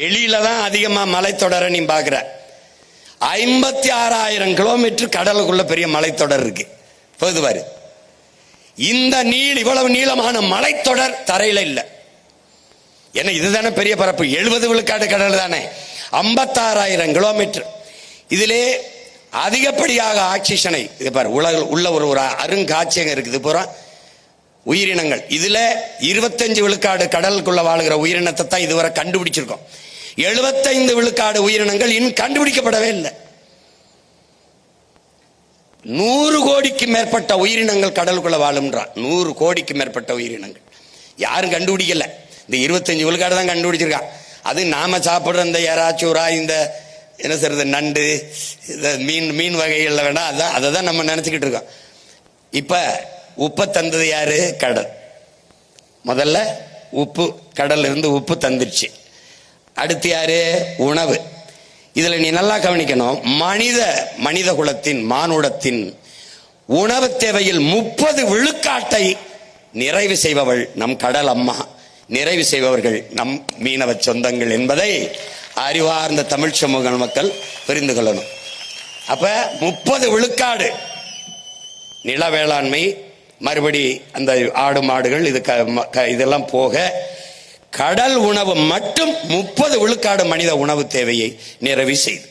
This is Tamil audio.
வெளியில தான் அதிகமா மலைத்தொடரை நீ பாக்குற ஐம்பத்தி ஆறாயிரம் கிலோமீட்டர் கடலுக்குள்ள பெரிய மலைத்தொடர் இருக்கு. போதுவார் இந்த நீள் இவ்வளவு நீளமான மலைத்தொடர் தரையில இல்லை. ஏன்னா இதுதானே பெரிய பரப்பு. எழுபது விழுக்காடு கடல் தானே. ஐம்பத்தாறாயிரம் கிலோமீட்டர் இதிலே அதிகப்படியாக ஆக்சிஜனை இது பாரு உலக உள்ள ஒரு ஒரு அருங்காட்சியகம் இருக்குது. பூரா உயிரினங்கள். இதுல இருபத்தஞ்சு விழுக்காடு கடலுக்குள்ள வாழுகிற உயிரினத்தை தான் இதுவரை கண்டுபிடிச்சிருக்கோம். எழுபத்தைந்து விழுக்காடு உயிரினங்கள் இன்னும் கண்டுபிடிக்கப்படவே இல்லை. நூறு கோடிக்கு மேற்பட்ட உயிரினங்கள் கடலுக்குள்ள வாழும்ன்றான் நூறு கோடிக்கு மேற்பட்ட உயிரினங்கள். யாரும் கண்டுபிடிக்கல. இந்த இருபத்தஞ்சு விழுக்காடு தான் கண்டுபிடிச்சிருக்கான் அது நாம சாப்பிடுற இந்த எறாச்சூரா இந்த என்ன சொல்றது நண்டு இந்த மீன் மீன் வகைகள்ல வேணா அதான் அதை தான் நம்ம நினைச்சுக்கிட்டு இருக்கோம். இப்போ உப்பை தந்தது யாரு? கடல். முதல்ல உப்பு கடல்ல இருந்து உப்பு தந்துருச்சு. அடுத்து யாரு? உணவு. இதுல நீ நல்லா கவனிக்கணும். மனித மனித குலத்தின் மானுடத்தின் உணவு தேவையில் முப்பது விழுக்காட்டை நிறைவு செய்பவள் நம் கடல் அம்மா. நிறைவு செய்பவர்கள் நம் மீனவ சொந்தங்கள் என்பதை அறிவார்ந்த தமிழ் சமூக மக்கள் புரிந்து கொள்ளணும். அப்ப முப்பது விழுக்காடு. நில வேளாண்மை மறுபடி அந்த ஆடு மாடுகள் இது க- ம- க- இதெல்லாம் போக கடல் உணவு மட்டும் முப்பது விழுக்காடு மனித உணவு தேவையை நிறைவு செய்து.